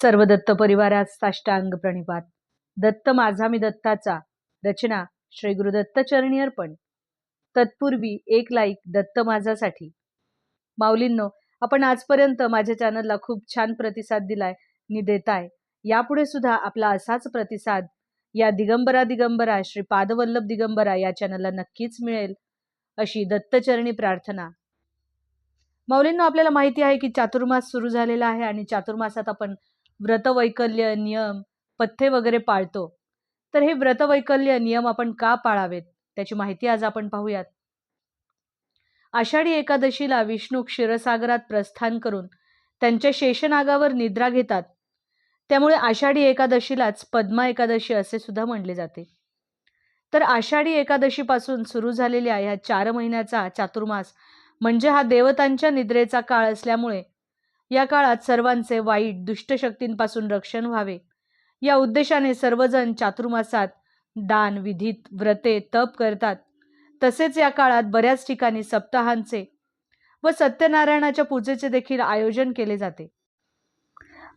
सर्व दत्त परिवारात साष्टांग प्रणिपात. दत्त माझा मी दत्ताचा. रचना श्री गुरुदत्त चरणी अर्पण. तत्पूर्वी एक लाईक दत्त माझासाठी माऊलींनो आपण आजपर्यंत माझ्या चॅनलला खूप छान प्रतिसाद दिलाय नि देताय. यापुढे सुद्धा आपला असाच प्रतिसाद या दिगंबरा दिगंबरा श्री पादवल्लभ दिगंबरा या चॅनलला नक्कीच मिळेल अशी दत्तचरणी प्रार्थना. माऊलींनो आपल्याला माहिती आहे की चातुर्मास सुरू झालेला आहे आणि चातुर्मासात आपण व्रतवैकल्य नियम पथ्य वगैरे पाळतो. तर हे व्रतवैकल्य नियम आपण का पाळावेत? त्याची माहिती आज आपण पाहूयात. आषाढी एकादशीला विष्णू क्षीरसागरात प्रस्थान करून त्यांच्या शेषनागावर निद्रा घेतात. त्यामुळे आषाढी एकादशीलाच पद्मा एकादशी असे सुद्धा म्हणले जाते. तर आषाढी एकादशीपासून सुरू झालेल्या ह्या चार महिन्याचा चातुर्मास म्हणजे हा देवतांच्या निद्रेचा काळ असल्यामुळे या काळात सर्वांचे वाईट दुष्टशक्तींपासून रक्षण व्हावे. या उद्देशाने सर्वजण चातुर्मासात दान विधीत व्रते तप करतात. तसेच या काळात बऱ्याच ठिकाणी सप्ताहांचे व सत्यनारायणाच्या पूजेचे देखील आयोजन केले जाते.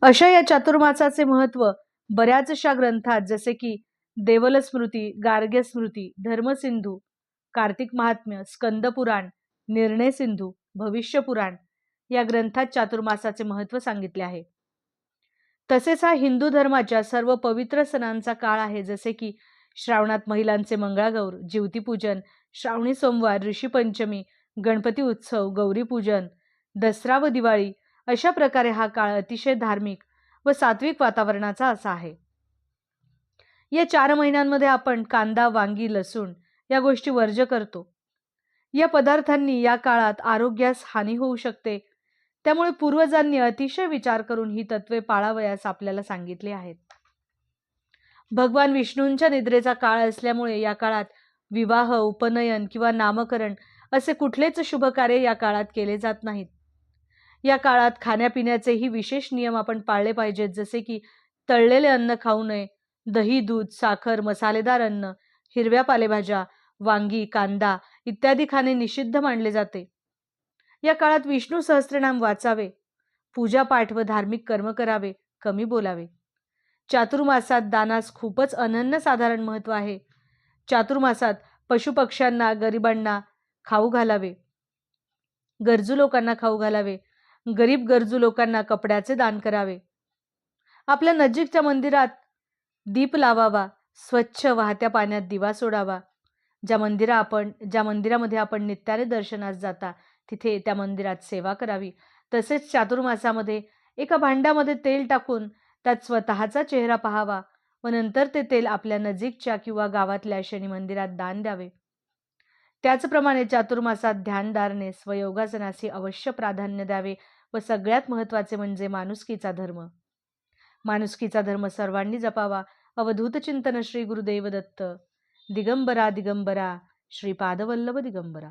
अशा या चातुर्मासाचे महत्त्व बऱ्याचशा ग्रंथात जसे की देवलस्मृती गार्ग्यस्मृती धर्मसिंधू कार्तिक महात्म्य स्कंदपुराण निर्णय सिंधू भविष्य पुराण या ग्रंथात चातुर्मासाचे महत्त्व सांगितले आहे. तसेच हा हिंदू धर्माच्या सर्व पवित्र सणांचा काळ आहे जसे की श्रावणात महिलांचे मंगळागौर जीवतीपूजन श्रावणी सोमवार ऋषीपंचमी गणपती उत्सव गौरीपूजन दसरा व दिवाळी अशा प्रकारे हा काळ अतिशय धार्मिक व सात्विक वातावरणाचा असा आहे. या चार महिन्यांमध्ये आपण कांदा वांगी लसूण या गोष्टी वर्ज करतो. या पदार्थांनी या काळात आरोग्यास हानी होऊ शकते त्यामुळे पूर्वजांनी अतिशय विचार करून ही तत्वे पाळावयास आपल्याला सांगितले आहेत. भगवान विष्णूंच्या निद्रेचा काळ असल्यामुळे या काळात विवाह उपनयन किंवा नामकरण असे कुठलेच शुभ कार्य या काळात केले जात नाहीत. या काळात खाण्यापिण्याचेही विशेष नियम आपण पाळले पाहिजेत जसे की तळलेले अन्न खाऊ नये दही दूध साखर मसालेदार अन्न हिरव्या पालेभाज्या वांगी कांदा इत्यादी खाणे निषिद्ध मानले जाते. या काळात विष्णू सहस्त्रनाम वाचावे. पूजापाठ व धार्मिक कर्म करावे कमी बोलावे. चातुर्मासात दानास खूपच अनन्य साधारण महत्त्व आहे. चातुर्मासात पशुपक्ष्यांना गरिबांना खाऊ घालावे. गरजू लोकांना खाऊ घालावे. गरीब गरजू लोकांना कपड्याचे दान करावे. आपल्या नजीकच्या मंदिरात दीप लावावा स्वच्छ वाहत्या पाण्यात दिवा सोडावा. ज्या मंदिरा आपण ज्या मंदिरामध्ये आपण नित्याने दर्शनास जाता तिथे त्या मंदिरात सेवा करावी. तसेच चातुर्मासामध्ये एका भांड्यामध्ये तेल टाकून त्यात स्वतःचा चेहरा पाहावा व नंतर ते तेल आपल्या नजीकच्या किंवा गावातल्या शनी मंदिरात दान द्यावे. त्याचप्रमाणे चातुर्मासात ध्यानदारने स्वयोगासनाशी अवश्य प्राधान्य द्यावे व सगळ्यात महत्त्वाचे म्हणजे माणुसकीचा धर्म. माणुसकीचा धर्म सर्वांनी जपावा. अवधूत चिंतन श्री गुरुदेव दत्त दिगंबरा. दिगंबरा श्रीपादवल्लभ दिगंबरा.